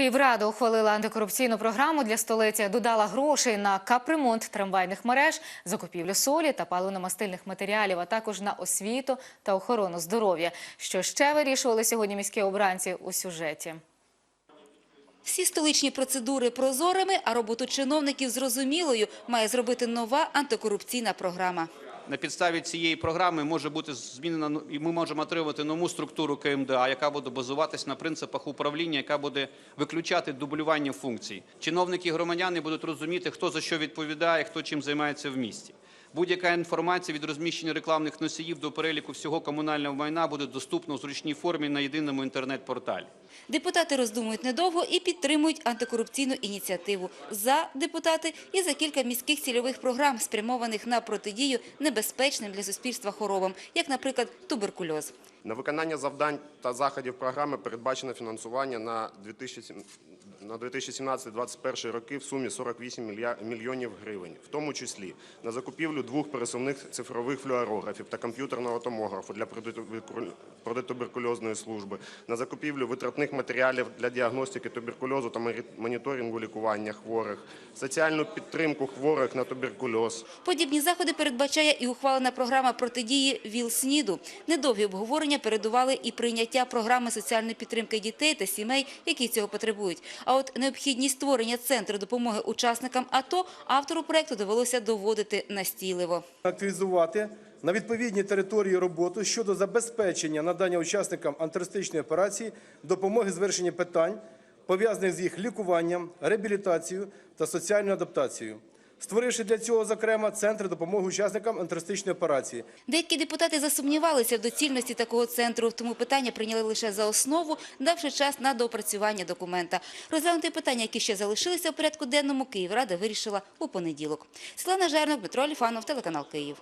Київрада ухвалила антикорупційну програму для столиці, додала грошей на капремонт трамвайних мереж, закупівлю солі та паливно-мастильних матеріалів, а також на освіту та охорону здоров'я. Що ще вирішували сьогодні міські обранці у сюжеті? Всі столичні процедури прозорими, а роботу чиновників зрозумілою має зробити нова антикорупційна програма. На підставі цієї програми може бути змінена і ми можемо отримати нову структуру КМДА, яка буде базуватись на принципах управління, яка буде виключати дублювання функцій. Чиновники і громадяни будуть розуміти, хто за що відповідає, хто чим займається в місті. Будь-яка інформація від розміщення рекламних носіїв до переліку всього комунального майна буде доступна у зручній формі на єдиному інтернет-порталі. Депутати роздумують недовго і підтримують антикорупційну ініціативу. За депутати і за кілька міських цільових програм, спрямованих на протидію небезпечним для суспільства хворобам, як, наприклад, туберкульоз. На виконання завдань та заходів програми передбачено фінансування на 2007 на 2017-2021 роки в сумі 48 мілья- мільйонів гривень, в тому числі на закупівлю двох пересувних цифрових флюорографів та комп'ютерного томографу для протитуберкуль- протитуберкульозної служби, на закупівлю витратних матеріалів для діагностики туберкульозу та моніторингу лікування хворих, соціальну підтримку хворих на туберкульоз, Подібні заходи передбачає і ухвалена програма протидії ВІЛ-СНІДу. Недовгі обговорення передували і прийняття програми соціальної підтримки дітей та сімей, які цього потребують. А от необхідність створення центру допомоги учасникам АТО автору проекту довелося доводити настійливо. активізувати на відповідній території роботу щодо забезпечення надання учасникам антитерористичної операції допомоги звершення питань, пов'язаних з їх лікуванням, реабілітацією та соціальною адаптацією, створивши для цього, зокрема, центр допомоги учасникам антитерористичної операції. Деякі депутати засумнівалися в доцільності такого центру, тому питання прийняли лише за основу, давши час на доопрацювання документа. Розглянути питання, які ще залишилися в порядку денному, Київрада вирішила у понеділок. Світлана Жернок, Дмитро Аліфанов, телеканал Київ.